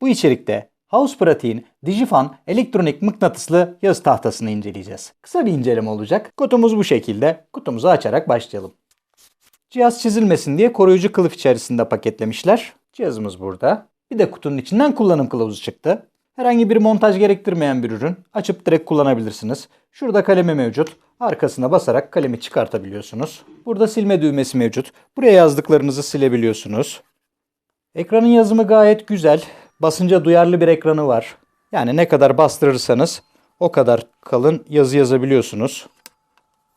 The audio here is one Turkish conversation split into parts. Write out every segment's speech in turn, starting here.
Bu içerikte House Pratik'in Digifan elektronik mıknatıslı yazı tahtasını inceleyeceğiz. Kısa bir inceleme olacak. Kutumuz bu şekilde. Kutumuzu açarak başlayalım. Cihaz çizilmesin diye koruyucu kılıf içerisinde paketlemişler. Cihazımız burada. Bir de kutunun içinden kullanım kılavuzu çıktı. Herhangi bir montaj gerektirmeyen bir ürün. Açıp direkt kullanabilirsiniz. Şurada kalemi mevcut. Arkasına basarak kalemi çıkartabiliyorsunuz. Burada silme düğmesi mevcut. Buraya yazdıklarınızı silebiliyorsunuz. Ekranın yazımı gayet güzel. Basınca duyarlı bir ekranı var. Yani ne kadar bastırırsanız o kadar kalın yazı yazabiliyorsunuz.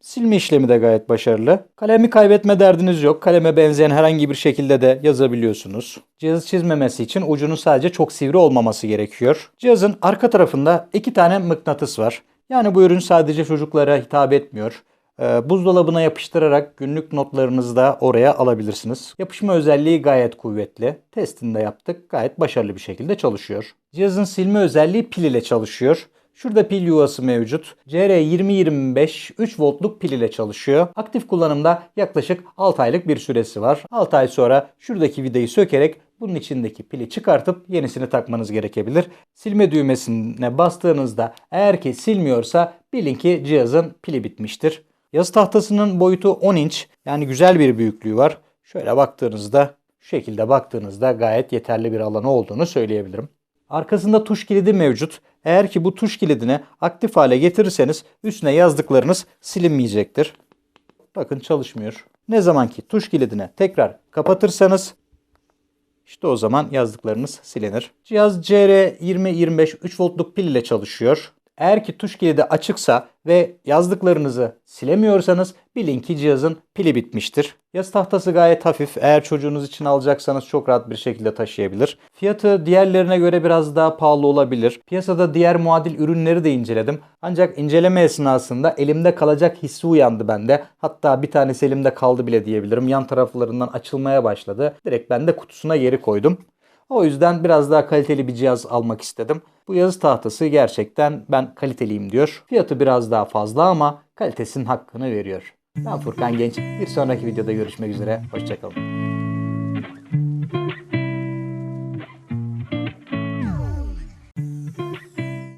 Silme işlemi de gayet başarılı. Kalemi kaybetme derdiniz yok. Kaleme benzeyen herhangi bir şekilde de yazabiliyorsunuz. Cihazı çizmemesi için ucunun sadece çok sivri olmaması gerekiyor. Cihazın arka tarafında iki tane mıknatıs var. Yani bu ürün sadece çocuklara hitap etmiyor. Ee, buzdolabına yapıştırarak günlük notlarınızı da oraya alabilirsiniz. Yapışma özelliği gayet kuvvetli. Testini de yaptık. Gayet başarılı bir şekilde çalışıyor. Cihazın silme özelliği pil ile çalışıyor. Şurada pil yuvası mevcut. CR2025 3 voltluk pil ile çalışıyor. Aktif kullanımda yaklaşık 6 aylık bir süresi var. 6 ay sonra şuradaki vidayı sökerek bunun içindeki pili çıkartıp yenisini takmanız gerekebilir. Silme düğmesine bastığınızda eğer ki silmiyorsa bilin ki cihazın pili bitmiştir. Yazı tahtasının boyutu 10 inç yani güzel bir büyüklüğü var. Şöyle baktığınızda şu şekilde baktığınızda gayet yeterli bir alanı olduğunu söyleyebilirim. Arkasında tuş kilidi mevcut. Eğer ki bu tuş kilidini aktif hale getirirseniz üstüne yazdıklarınız silinmeyecektir. Bakın çalışmıyor. Ne zaman ki tuş kilidini tekrar kapatırsanız işte o zaman yazdıklarınız silinir. Cihaz CR2025 3 voltluk pil ile çalışıyor. Eğer ki tuş kilidi açıksa ve yazdıklarınızı silemiyorsanız bilin ki cihazın pili bitmiştir. Yazı tahtası gayet hafif. Eğer çocuğunuz için alacaksanız çok rahat bir şekilde taşıyabilir. Fiyatı diğerlerine göre biraz daha pahalı olabilir. Piyasada diğer muadil ürünleri de inceledim. Ancak inceleme esnasında elimde kalacak hissi uyandı bende. Hatta bir tanesi elimde kaldı bile diyebilirim. Yan taraflarından açılmaya başladı. Direkt ben de kutusuna geri koydum. O yüzden biraz daha kaliteli bir cihaz almak istedim. Bu yazı tahtası gerçekten ben kaliteliyim diyor. Fiyatı biraz daha fazla ama kalitesinin hakkını veriyor. Ben Furkan Genç. Bir sonraki videoda görüşmek üzere. Hoşçakalın.